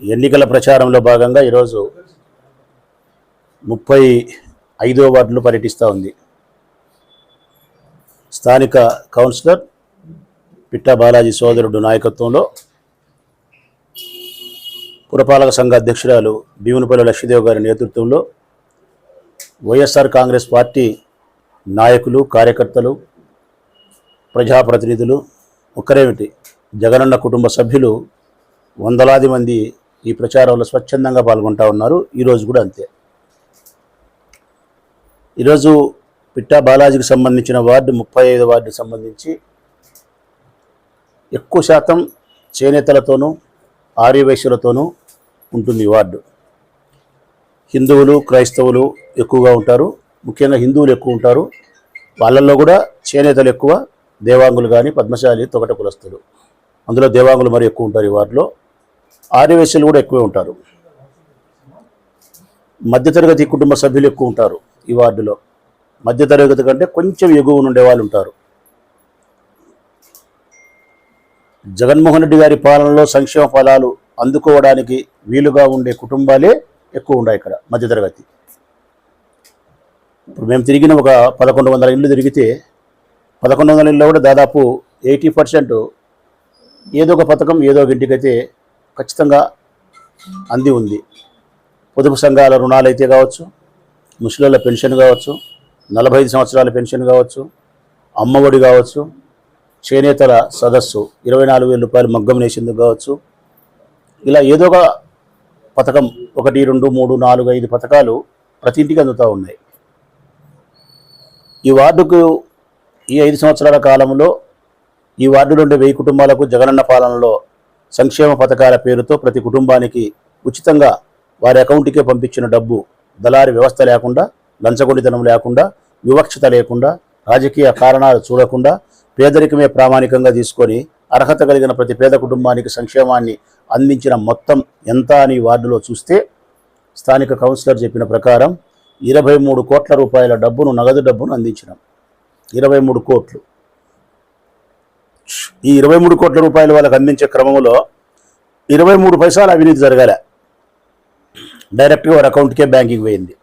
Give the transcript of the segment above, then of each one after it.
ఎన్నికల ప్రచారంలో భాగంగా ఈరోజు ముప్పై ఐదో వార్డులు పర్యటిస్తూ ఉంది. స్థానిక కౌన్సిలర్ పిట్టా బాలాజీ సోదరుడు నాయకత్వంలో పురపాలక సంఘ అధ్యక్షురాలు భీమునిపల్లి లక్ష్మీదేవి గారి నేతృత్వంలో వైఎస్ఆర్ కాంగ్రెస్ పార్టీ నాయకులు కార్యకర్తలు ప్రజాప్రతినిధులు ఒక్కరేమిటి జగనన్న కుటుంబ సభ్యులు వందలాది మంది ఈ ప్రచారంలో స్వచ్ఛందంగా పాల్గొంటా ఉన్నారు. ఈరోజు కూడా అంతే. ఈరోజు పిట్టా బాలాజీకి సంబంధించిన వార్డు ముప్పై ఐదు వార్డు సంబంధించి ఎక్కువ శాతం చేనేతలతోనూ ఆర్యవైశ్యులతోనూ ఉంటుంది వార్డు. హిందువులు క్రైస్తవులు ఎక్కువగా ఉంటారు. ముఖ్యంగా హిందువులు ఎక్కువ ఉంటారు. వాళ్ళల్లో కూడా చేనేతలు ఎక్కువ దేవాంగులు కానీ పద్మశాలి తొగట కులస్తులు అందులో దేవాంగులు మరి ఎక్కువ ఉంటారు ఈ వార్డులో. ఆర్యవేశ్యలు కూడా ఎక్కువే ఉంటారు. మధ్యతరగతి కుటుంబ సభ్యులు ఎక్కువ ఉంటారు ఈ వార్డులో. మధ్యతరగతి కంటే కొంచెం ఎగువ ఉండే వాళ్ళు ఉంటారు. జగన్మోహన్ రెడ్డి గారి పాలనలో సంక్షేమ ఫలాలు అందుకోవడానికి వీలుగా ఉండే కుటుంబాలే ఎక్కువ ఉన్నాయి ఇక్కడ మధ్యతరగతి. ఇప్పుడు మేము తిరిగిన ఒక పదకొండు వందల ఇళ్ళు తిరిగితే పదకొండు వందల ఇళ్ళు కూడా దాదాపు ఎయిటీ పర్సెంట్ ఏదో ఒక పథకం ఏదో ఒక ఇంటికైతే ఖచ్చితంగా అంది ఉంది. పొదుపు సంఘాల రుణాలు అయితే కావచ్చు ముసలిళ్ళ పెన్షన్ కావచ్చు నలభై ఐదు సంవత్సరాల పెన్షన్ కావచ్చు అమ్మఒడి కావచ్చు చేనేతల సదస్సు ఇరవై నాలుగు వేల రూపాయలు మగ్గం నేసిందుకు కావచ్చు. ఇలా ఏదో ఒక పథకం ఒకటి రెండు మూడు నాలుగు ఐదు పథకాలు ప్రతి ఇంటికి అందుతూ ఉన్నాయి. ఈ వార్డుకు ఈ ఐదు సంవత్సరాల కాలంలో ఈ వార్డులో ఉండే వెయ్యి కుటుంబాలకు జగనన్న పాలనలో సంక్షేమ పథకాల పేరుతో ప్రతి కుటుంబానికి ఉచితంగా వారి అకౌంట్కే పంపించిన డబ్బు దళారి వ్యవస్థ లేకుండా లంచగొండితనం లేకుండా వివక్షత లేకుండా రాజకీయ కారణాలు చూడకుండా పేదరికమే ప్రామాణికంగా తీసుకొని అర్హత కలిగిన ప్రతి పేద కుటుంబానికి సంక్షేమాన్ని అందించిన మొత్తం ఎంత అని వార్డులో చూస్తే స్థానిక కౌన్సిలర్ చెప్పిన ప్రకారం ఇరవై మూడు కోట్ల రూపాయల డబ్బును నగదు డబ్బును అందించినాం. ఇరవై మూడు కోట్లు. ఈ ఇరవై మూడు కోట్ల రూపాయలు వాళ్ళకి అందించే క్రమంలో ఇరవై మూడు పైసలు అవినీతి జరగాల. డైరెక్ట్గా వారి అకౌంట్కే బ్యాంకింగ్ పోయింది.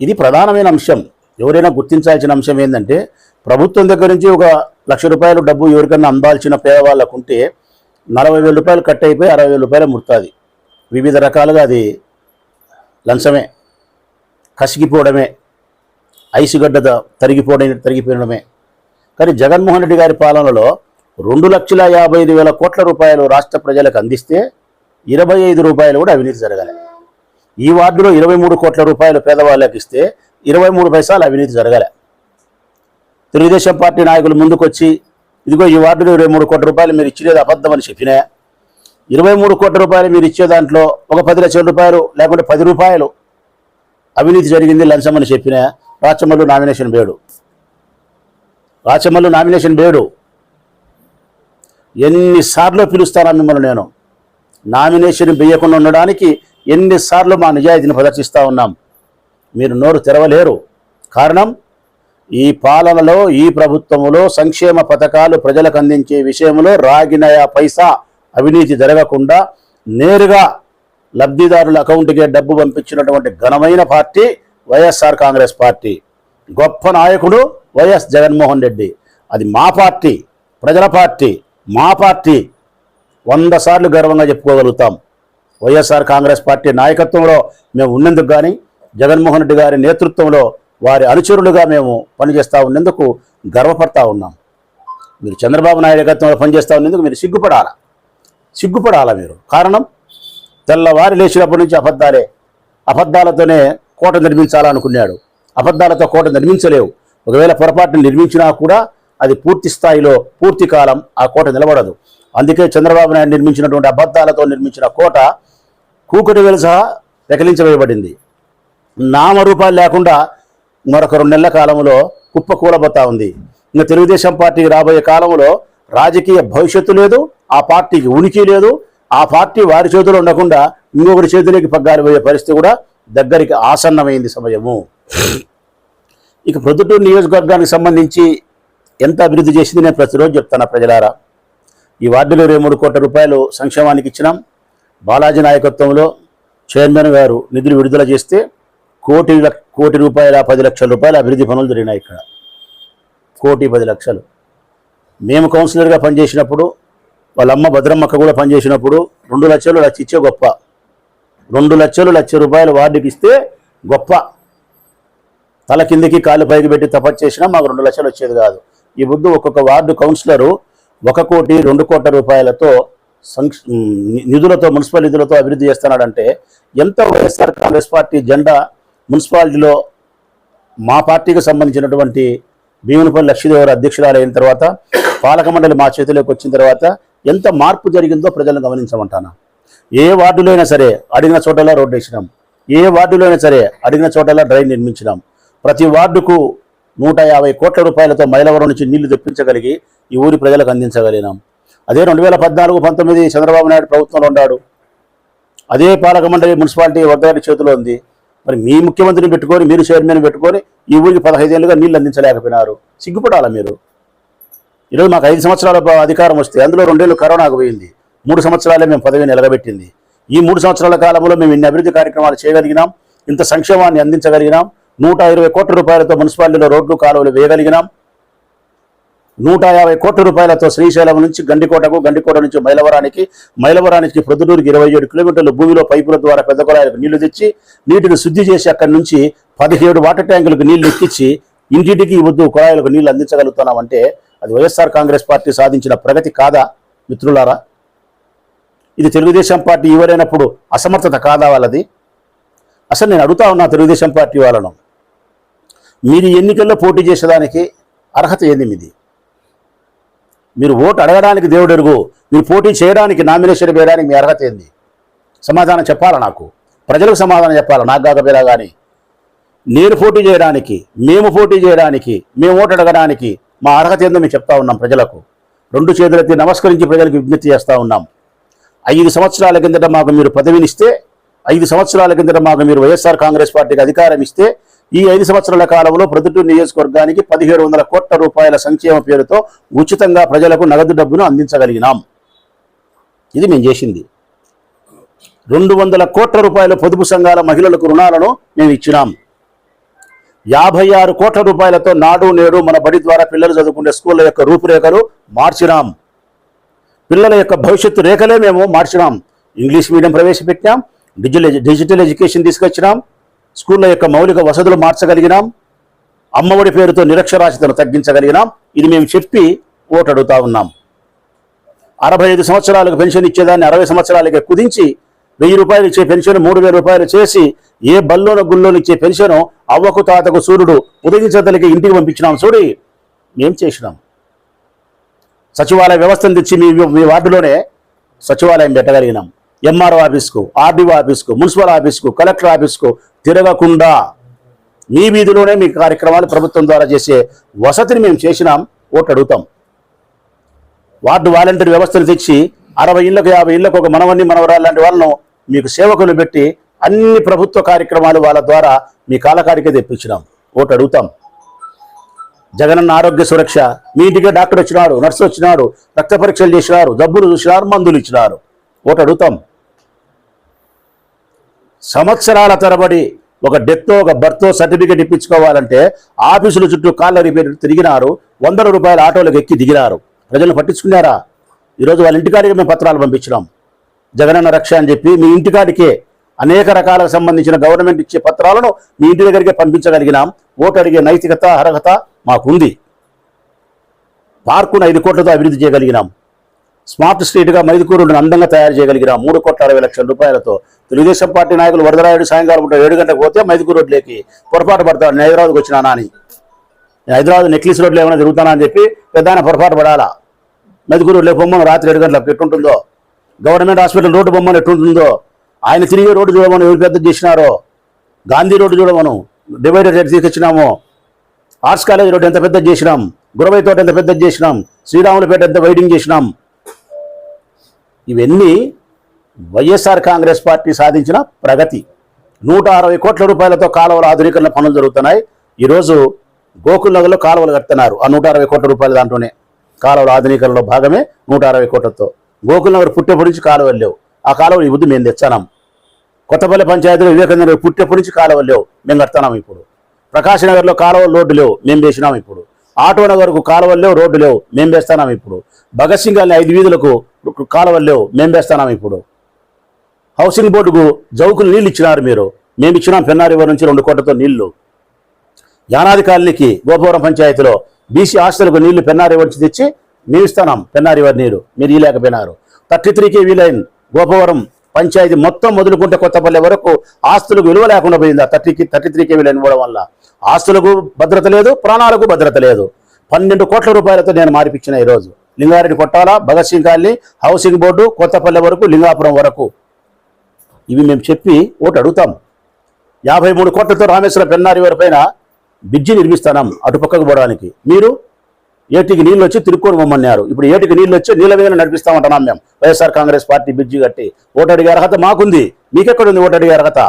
ఇది ప్రధానమైన అంశం. ఎవరైనా గుర్తించాల్సిన అంశం ఏంటంటే ప్రభుత్వం దగ్గర నుంచి ఒక లక్ష రూపాయలు డబ్బు ఎవరికైనా అందాల్సిన పేదవాళ్ళకు ఉంటే నలభై వేల రూపాయలు కట్ అయిపోయి అరవై వేల రూపాయలు ముడుతుంది. వివిధ రకాలుగా అది లంచమే కసిగిపోవడమే ఐసుగడ్డ తరిగిపోవడం తరిగిపోవడమే కానీ జగన్మోహన్ రెడ్డి గారి పాలనలో రెండు లక్షల యాభై ఐదు వేల కోట్ల రూపాయలు రాష్ట్ర ప్రజలకు అందిస్తే ఇరవై ఐదు రూపాయలు కూడా అవినీతి జరగాలి. ఈ వార్డులో ఇరవై మూడు కోట్ల రూపాయలు పేదవాళ్ళకి ఇస్తే ఇరవై మూడు పైసలు అవినీతి జరగాలి. తెలుగుదేశం పార్టీ నాయకులు ముందుకొచ్చి ఇదిగో ఈ వార్డులో ఇరవై మూడు కోట్ల రూపాయలు మీరు ఇచ్చేది అబద్ధం అని చెప్పినా ఇరవై మూడు కోట్ల రూపాయలు మీరు ఇచ్చే దాంట్లో ఒక పది లక్షల రూపాయలు లేకుంటే పది రూపాయలు అవినీతి జరిగింది లంచం అని చెప్పిన రాచమల్లు నామినేషన్ బేడు రాచమల్లు నామినేషన్ బేడు ఎన్నిసార్లు పిలుస్తానా మిమ్మల్ని నేను? నామినేషన్ వేయకుండా ఉండడానికి ఎన్నిసార్లు మా నిజాయితీని ప్రదర్శిస్తూ ఉన్నాం. మీరు నోరు తెరవలేరు. కారణం ఈ పాలనలో ఈ ప్రభుత్వంలో సంక్షేమ పథకాలు ప్రజలకు అందించే విషయంలో రాగినయా పైసా అవినీతి జరగకుండా నేరుగా లబ్ధిదారుల అకౌంట్కే డబ్బు పంపించినటువంటి ఘనమైన పార్టీ వైఎస్ఆర్ కాంగ్రెస్ పార్టీ. గొప్ప నాయకుడు వైఎస్ జగన్మోహన్ రెడ్డి. అది మా పార్టీ ప్రజల పార్టీ. మా పార్టీ వంద సార్లు గర్వంగా చెప్పుకోగలుగుతాం. వైఎస్ఆర్ కాంగ్రెస్ పార్టీ నాయకత్వంలో మేము ఉన్నందుకు కానీ జగన్మోహన్ రెడ్డి గారి నేతృత్వంలో వారి అనుచరులుగా మేము పనిచేస్తూ ఉన్నందుకు గర్వపడతా ఉన్నాం. మీరు చంద్రబాబు నాయకత్వంలో పనిచేస్తూ ఉన్నందుకు మీరు సిగ్గుపడాలా? సిగ్గుపడాలా మీరు? కారణం? తెల్లవారి లేచినప్పటి నుంచి అబద్ధాలే. అబద్ధాలతోనే కోట నిర్మించాలనుకున్నాడు. అబద్ధాలతో కోట నిర్మించలేవు. ఒకవేళ పొరపాటును నిర్మించినా కూడా అది పూర్తి స్థాయిలో పూర్తి కాలం ఆ కోట నిలబడదు. అందుకే చంద్రబాబు నాయుడు నిర్మించినటువంటి అబద్ధాలతో నిర్మించిన కోట కూకటి వేలు సహా రెకలించవేయబడింది నామరూపాలు లేకుండా మరొక రెండు నెలల కాలంలో కుప్ప కూలబోతా ఉంది. ఇంకా తెలుగుదేశం పార్టీకి రాబోయే కాలంలో రాజకీయ భవిష్యత్తు లేదు ఆ పార్టీకి ఉనికి లేదు ఆ పార్టీ వారి చేతిలో ఉండకుండా ఇంకొకరి చేతిలోకి పగ్గారిపోయే పరిస్థితి కూడా దగ్గరికి ఆసన్నమైంది సమయము. ఇక ప్రొద్దుటూరు నియోజకవర్గానికి సంబంధించి ఎంత అభివృద్ధి చేసింది నేను ప్రతిరోజు చెప్తాను ప్రజలారా. ఈ వార్డులో ఇరవై మూడు కోట్ల రూపాయలు సంక్షేమానికి ఇచ్చినాం. బాలాజీ నాయకత్వంలో చైర్మన్ గారు నిధులు విడుదల చేస్తే కోటి కోటి రూపాయల పది లక్షల రూపాయల అభివృద్ధి పనులు జరిగినాయి ఇక్కడ. కోటి పది లక్షలు. మేము కౌన్సిలర్గా పనిచేసినప్పుడు వాళ్ళ అమ్మ భద్రమ్మక్క కూడా పనిచేసినప్పుడు రెండు లక్షలు లక్ష ఇచ్చే గొప్ప. రెండు లక్షలు లక్ష రూపాయలు వార్డుకి ఇస్తే గొప్ప. తల కిందికి కాలు పైకి పెట్టి తపస్సు చేసినా మాకు రెండు లక్షలు వచ్చేది కాదు. ఈ బుద్ధు ఒక్కొక్క వార్డు కౌన్సిలరు ఒక కోటి రెండు కోట్ల రూపాయలతో సంక్ష నిధులతో మున్సిపల్ నిధులతో అభివృద్ధి చేస్తున్నాడంటే ఎంత వైఎస్ఆర్ కాంగ్రెస్ పార్టీ జెండా మున్సిపాలిటీలో మా పార్టీకి సంబంధించినటువంటి భీమునిపల్లి లక్ష్మీదేవర అధ్యక్షురాలు అయిన తర్వాత పాలక మండలి మా చేతిలోకి వచ్చిన తర్వాత ఎంత మార్పు జరిగిందో ప్రజలను గమనించమంటాను? ఏ వార్డులో అయినా సరే అడిగిన చోటలా రోడ్డు వేసినాం. ఏ వార్డులో అయినా సరే అడిగిన చోటలా డ్రైన్ నిర్మించినాం. ప్రతి వార్డుకు నూట యాభై కోట్ల రూపాయలతో మైలవరం నుంచి నీళ్ళు తెప్పించగలిగి ఈ ఊరి ప్రజలకు అందించగలిగినాం. అదే రెండు వేల పద్నాలుగు పంతొమ్మిది చంద్రబాబు నాయుడు ప్రభుత్వంలో ఉన్నాడు. అదే పాలక మండలి మున్సిపాలిటీ వర్గారి చేతిలో ఉంది. మరి మీ ముఖ్యమంత్రిని పెట్టుకొని మీరు చైర్మన్ పెట్టుకొని ఈ ఊరికి పదహైదేళ్ళుగా నీళ్ళు అందించలేకపోయినారు. సిగ్గుపడాలా మీరు? ఈరోజు మాకు ఐదు సంవత్సరాల అధికారం వస్తే అందులో రెండేళ్ళు కరోనాకు పోయింది. మూడు సంవత్సరాలే మేము పదవిని నిలబెట్టింది ఈ మూడు సంవత్సరాల కాలంలో మేము ఇన్ని అభివృద్ధి కార్యక్రమాలు చేయగలిగినాం. ఇంత సంక్షేమాన్ని అందించగలిగినాం. నూట ఇరవై కోట్ల రూపాయలతో మున్సిపాలిటీలో రోడ్లు కాలువలు వేయగలిగినాం. నూట యాభై కోట్ల రూపాయలతో శ్రీశైలం నుంచి గండికోటకు గండికోట నుంచి మైలవరానికి మైలవరానికి ప్రొద్దుటూరుకి ఇరవై ఏడు కిలోమీటర్లు భూమిలో పైపుల ద్వారా పెద్ద కుళాయిలకు నీళ్ళు తెచ్చి నీటిని శుద్ధి చేసి అక్కడి నుంచి పదిహేడు వాటర్ ట్యాంకులకు నీళ్ళు ఎక్కించి ఇంటింటికి ఈ వద్దు కుళాయిలకు నీళ్ళు అందించగలుగుతున్నామంటే అది వైఎస్ఆర్ కాంగ్రెస్ పార్టీ సాధించిన ప్రగతి కాదా మిత్రులారా? ఇది తెలుగుదేశం పార్టీ ఎవరైనప్పుడు అసమర్థత కాదా వాళ్ళది? అసలు నేను అడుగుతా ఉన్నా తెలుగుదేశం పార్టీ వాళ్ళను. మీరు ఎన్నికల్లో పోటీ చేసేదానికి అర్హత ఏంది మీది? మీరు ఓటు అడగడానికి దేవుడు ఎరుగు మీరు పోటీ చేయడానికి నామినేషన్ వేయడానికి మీ అర్హత ఏంది? సమాధానం చెప్పాలా నాకు? ప్రజలకు సమాధానం చెప్పాలా? నాకు కాకపోయినా కానీ నేను పోటీ చేయడానికి మేము పోటీ చేయడానికి మేము ఓటు అడగడానికి మా అర్హత ఏందో మేము చెప్తా ఉన్నాం ప్రజలకు. రెండు చేతులెత్తి నమస్కరించి ప్రజలకు విజ్ఞప్తి చేస్తూ ఉన్నాం. ఐదు సంవత్సరాల కిందట మాకు మీరు పదవినిస్తే ఐదు సంవత్సరాల కిందట మాకు మీరు వైఎస్ఆర్ కాంగ్రెస్ పార్టీకి అధికారం ఇస్తే ఈ ఐదు సంవత్సరాల కాలంలో ప్రొద్దుటూరు నియోజకవర్గానికి పదిహేడు వందల కోట్ల రూపాయల సంక్షేమ పేరుతో ఉచితంగా ప్రజలకు నగదు డబ్బును అందించగలిగినాం. ఇది మేము చేసింది. రెండు వందల కోట్ల రూపాయల పొదుపు సంఘాల మహిళలకు రుణాలను మేము ఇచ్చినాం. యాభై ఆరు కోట్ల రూపాయలతో నాడు నేడు మన బడి ద్వారా పిల్లలు చదువుకునే స్కూళ్ళ యొక్క రూపురేఖలు మార్చినాం. పిల్లల యొక్క భవిష్యత్తు రేఖలే మేము మార్చినాం. ఇంగ్లీష్ మీడియం ప్రవేశపెట్టాం. డిజిటల్ డిజిటల్ ఎడ్యుకేషన్ తీసుకొచ్చినాం. స్కూళ్ళ యొక్క మౌలిక వసతులు మార్చగలిగినాం. అమ్మఒడి పేరుతో నిరక్షరాస్యతను తగ్గించగలిగినాం. ఇది మేము చెప్పి ఓటు అడుగుతా ఉన్నాం. అరవై ఐదు సంవత్సరాలకు పెన్షన్ ఇచ్చేదాన్ని అరవై సంవత్సరాలకి కుదించి వెయ్యి రూపాయలు ఇచ్చే పెన్షన్ మూడు వేల రూపాయలు చేసి ఏ బల్లోన గుల్లోని ఇచ్చే పెన్షన్ అవ్వకు తాతకు సూర్యుడు ఉదయించతలకి ఇంటికి పంపించినాం చూడి. మేం చేసినాం. సచివాలయ వ్యవస్థను తెచ్చి మీ మీ వార్డులోనే సచివాలయం పెట్టగలిగినాం. ఎంఆర్ఓ ఆఫీస్కు ఆర్డీఓ ఆఫీస్కు మున్సిపల్ ఆఫీస్కు కలెక్టర్ ఆఫీస్కు తిరగకుండా మీ వీధిలోనే మీ కార్యక్రమాలు ప్రభుత్వం ద్వారా చేసే వసతిని మేము చేసినాం ఓటు అడుగుతాం. వార్డు వాలంటీర్ వ్యవస్థను తెచ్చి అరవై ఇళ్ళకు యాభై ఇళ్ళకు ఒక మనవన్ని మనవరాలు లాంటి వాళ్ళను మీకు సేవకులు పెట్టి అన్ని ప్రభుత్వ కార్యక్రమాలు వాళ్ళ ద్వారా మీ కాలకారికే తెప్పించినాం ఓటు అడుగుతాం. జగనన్న ఆరోగ్య సురక్ష మీ ఇంటికే డాక్టర్ వచ్చినాడు నర్సు వచ్చినాడు రక్త పరీక్షలు చేసినారు జబ్బులు చూసినారు మందులు ఇచ్చినారు ఓటు అడుగుతాం. సంవత్సరాల తరబడి ఒక డెత్తో ఒక బర్త్తో సర్టిఫికేట్ ఇప్పించుకోవాలంటే ఆఫీసుల చుట్టూ కాళ్ళ రిపేర్ తిరిగినారు వందల రూపాయల ఆటోలకు ఎక్కి దిగినారు. ప్రజలను పట్టించుకున్నారా? ఈరోజు వాళ్ళ ఇంటికాడికి మేము పత్రాలు పంపించినాం. జగనన్న రక్ష అని చెప్పి మీ ఇంటికాడికే అనేక రకాలకు సంబంధించిన గవర్నమెంట్ ఇచ్చే పత్రాలను మీ ఇంటి దగ్గరికే పంపించగలిగినాం. ఓటు అడిగే నైతికత అర్హత మాకుంది. పార్కును ఐదు కోట్లతో అభివృద్ధి చేయగలిగినాం. స్మార్ట్ స్ట్రీట్గా మైదుకూరును అందంగా తయారు చేయగలిగిన మూడు కోట్ల అరవై లక్షల రూపాయలతో తెలుగుదేశం పార్టీ నాయకులు వరదరాయుడు సాయంకాలం ఏడు గంటలకు పోతే మైదుకూరు రోడ్లోకి పొరపాటు పడతాడు. నేను హైదరాబాద్కి వచ్చినానా అని హైదరాబాద్ నెక్లెస్ రోడ్లో ఏమైనా తిరుగుతానా అని చెప్పి పెద్ద ఆయన పొరపాటు పడాలా? మైదుకూరు రోడ్లో బొమ్మను రాత్రి ఏడు గంటలకు ఎట్టుంటుందో గవర్నమెంట్ హాస్పిటల్ రోడ్డు బొమ్మను ఎట్టుంటుందో? ఆయన తిరిగే రోడ్డు చూడమని ఎవరు పెద్ద చేసినారో? గాంధీ రోడ్డు చూడమను. డివైడర్ రేట్ తీసుకొచ్చినాము. ఆర్ట్స్ కాలేజ్ రోడ్డు ఎంత పెద్ద చేసినాం? గురవై తోట ఎంత పెద్ద చేసినాం? శ్రీరాములపేట ఎంత వైడింగ్ చేసినాం? ఇవన్నీ వైఎస్ఆర్ కాంగ్రెస్ పార్టీ సాధించిన ప్రగతి. నూట అరవై కోట్ల రూపాయలతో కాలువల ఆధునీకరణ పనులు జరుగుతున్నాయి. ఈరోజు గోకుల్ నగర్లో కాలువలు కడుతున్నారు. ఆ నూట అరవై కోట్ల రూపాయల దాంట్లోనే కాలువల ఆధునీకరణలో భాగమే నూట అరవై కోట్లతో. గోకుల్ నగర్ పుట్టేప్పటి నుంచి కాలువలు లేవు. ఆ కాలువలు ఈ బుద్ధి మేము తెచ్చానాం. కొత్తపల్లి పంచాయతీలో వివేకానంద పుట్టేప్పటి నుంచి కాలువలు లేవు. మేము కడతాం ఇప్పుడు. ప్రకాశనగర్లో కాలువలు రోడ్డు లేవు. మేము వేసినాం ఇప్పుడు. ఆటో నగర్కు కాలువలు లేవు రోడ్డు లేవు. మేము వేస్తున్నాం ఇప్పుడు. భగత్ సింగ్ అనే ఐదు వీధులకు కాలువలు లేవు. మేము వేస్తున్నాం ఇప్పుడు. హౌసింగ్ బోర్డుకు జౌకులు నీళ్ళు ఇచ్చినారు మీరు. మేము ఇచ్చినాం పెన్నారివర్ నుంచి రెండు కోట్లతో నీళ్ళు. యానాది కాలనీకి గోపవరం పంచాయతీలో బీసీ హాస్టల్కు నీళ్ళు పెన్నారివర్ నుంచి తెచ్చి మేము ఇస్తున్నాం పెన్నారివర్ నీరు. మీరు ఇవ్వలేకపోయినారు thirty three KV line Gopavaram panchayat మొత్తం మొదలుకుంటే కొత్తపల్లి వరకు ఆస్తులకు విలువ లేకుండా పోయింది ఆ థర్టీకి థర్టీ త్రీ కేవీ లైన్ ఇవ్వడం వల్ల. ఆస్తులకు భద్రత లేదు ప్రాణాలకు భద్రత లేదు. పన్నెండు కోట్ల రూపాయలతో నేను మారిపించిన ఈరోజు Lingareddy Kottala Bhagat Singh colony housing board Kothapalle వరకు లింగాపురం వరకు. ఇవి మేము చెప్పి ఓటు అడుగుతాం. యాభై మూడు కోట్లతో రామేశ్వర పెన్నారి వారి పైన బ్రిడ్జి నిర్మిస్తాం అటుపక్కకు పోవడానికి. మీరు ఏటికి నీళ్ళు వచ్చి తిరుక్కొని మమ్మన్నారు ఇప్పుడు ఏటికి నీళ్ళు వచ్చి నీళ్ళ మీద నడిపిస్తామంటున్నాం మేము. వైఎస్ఆర్ కాంగ్రెస్ పార్టీ బ్రిడ్జి కట్టి ఓటు అడిగే అర్హత మాకుంది. మీకెక్కడుంది ఓటు అడిగే అర్హత?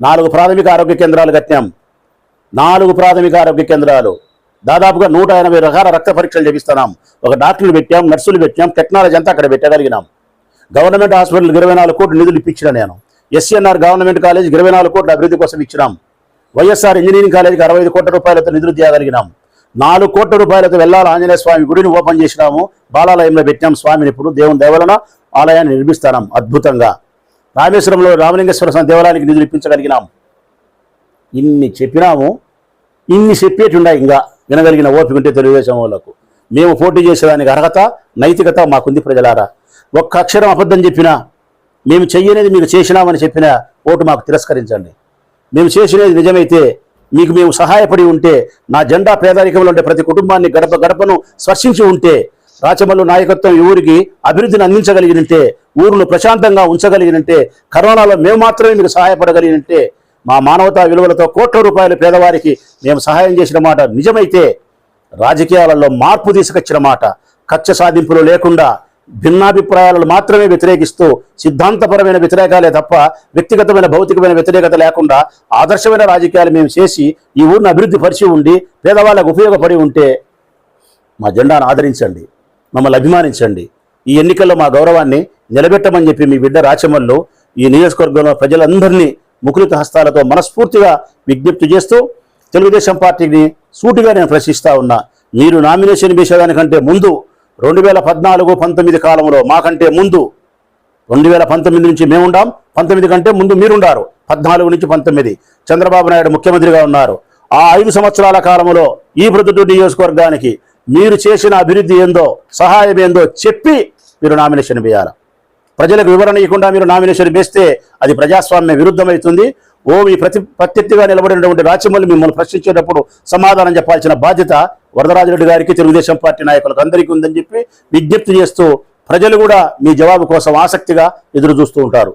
నాలుగు ప్రాథమిక ఆరోగ్య కేంద్రాలు కట్టాం. నాలుగు ప్రాథమిక ఆరోగ్య కేంద్రాలు. దాదాపుగా నూట ఎనభై రకాల రక్త పరీక్షలు చేపిస్తున్నాం. ఒక డాక్టర్లు పెట్టాం నర్సులు పెట్టాం టెక్నాలజీ అంతా అక్కడ పెట్టగలిగినాం. గవర్నమెంట్ హాస్పిటల్ ఇరవై నాలుగు కోట్లు నిధులు ఇప్పించిన నేను. ఎస్ఎన్ఆర్ గవర్నమెంట్ కాలేజ్ ఇరవై నాలుగు కోట్ల అభివృద్ధి కోసం ఇచ్చినాం. వైఎస్ఆర్ ఇంజనీరింగ్ కాలేజీకి అరవై ఐదు కోట్ల రూపాయలతో నిధులు తీయగలిగినాం నాలుగు కోట్ల రూపాయలతో వెళ్ళాల ఆంజనేయ స్వామి గుడిని ఓపెన్ చేసినాము. బాలాలయంలో పెట్టాం స్వామిని ఇప్పుడు దేవుని దేవలన ఆలయాన్ని నిర్మిస్తాం అద్భుతంగా. రామేశ్వరంలో రామలింగేశ్వర స్వామి దేవాలయానికి నిధులు ఇప్పించగలిగినాం. ఇన్ని చెప్పినాము ఇన్ని చెప్పేటుండా ఇంకా వినగలిగిన ఓపిక ఉంటే తెలుగుదేశం వాళ్ళకు. మేము పోటీ చేసేదానికి అర్హత నైతికత మాకుంది ప్రజలారా. ఒక్క అక్షరం అబద్ధం చెప్పినా మేము చెయ్యనేది మీకు చేసినామని చెప్పినా ఓటు మాకు తిరస్కరించండి. మేము చేసినది నిజమైతే మీకు మేము సహాయపడి ఉంటే నా జెండా పేదరికంలో ఉండే ప్రతి కుటుంబాన్ని గడప గడపను స్పర్శించి ఉంటే రాచమల్లు నాయకత్వం ఈ ఊరికి అభివృద్ధిని అందించగలిగినంటే ఊరును ప్రశాంతంగా ఉంచగలిగినంటే కరోనాలో మేము మాత్రమే మీకు సహాయపడగలిగినంటే మా మానవతా విలువలతో కోట్ల రూపాయలు పేదవారికి మేము సహాయం చేసిన మాట నిజమైతే రాజకీయాలలో మార్పు తీసుకొచ్చిన మాట. కక్ష సాధింపులు లేకుండా భిన్నాభిప్రాయాలను మాత్రమే వ్యతిరేకిస్తూ సిద్ధాంతపరమైన వ్యతిరేకాలే తప్ప వ్యక్తిగతమైన భౌతికమైన వ్యతిరేకత లేకుండా ఆదర్శమైన రాజకీయాలు మేము చేసి ఈ ఊరిని అభివృద్ధి పరిచి ఉండి పేదవాళ్ళకు ఉపయోగపడి ఉంటే మా జెండాను ఆదరించండి మమ్మల్ని అభిమానించండి. ఈ ఎన్నికల్లో మా గౌరవాన్ని నిలబెట్టమని చెప్పి మీ బిడ్డ రాచమల్లు ఈ నియోజకవర్గంలో ప్రజలందరినీ ముకులిత హస్తాలతో మనస్ఫూర్తిగా విజ్ఞప్తి చేస్తూ తెలుగుదేశం పార్టీని సూటిగా నేను ప్రశ్నిస్తా ఉన్నా. మీరు నామినేషన్ వేసేదానికంటే ముందు రెండు వేల పద్నాలుగు పంతొమ్మిది కాలంలో మాకంటే ముందు రెండు వేల పంతొమ్మిది నుంచి మేముండాం. పంతొమ్మిది కంటే ముందు మీరుండారు. పద్నాలుగు నుంచి పంతొమ్మిది. చంద్రబాబు నాయుడు ముఖ్యమంత్రిగా ఉన్నారు. ఆ ఐదు సంవత్సరాల కాలంలో ఈ ప్రొద్దుటూరు నియోజకవర్గానికి మీరు చేసిన అభివృద్ధి ఏందో సహాయం ఏందో చెప్పి మీరు నామినేషన్ వేయాలి. ప్రజలకు వివరణ ఇవ్వకుండా మీరు నామినేషన్ వేస్తే అది ప్రజాస్వామ్య విరుద్ధమవుతుంది. ఓ మీ ప్రతి ప్రత్యర్థిగా నిలబడినటువంటి రాచమల్లి మిమ్మల్ని ప్రశ్నించేటప్పుడు సమాధానం చెప్పాల్సిన బాధ్యత వరదరాజరెడ్డి గారికి తెలుగుదేశం పార్టీ నాయకులకు అందరికీ ఉందని చెప్పి విజ్ఞప్తి చేస్తూ ప్రజలు కూడా మీ జవాబు కోసం ఆసక్తిగా ఎదురు చూస్తూ ఉంటారు.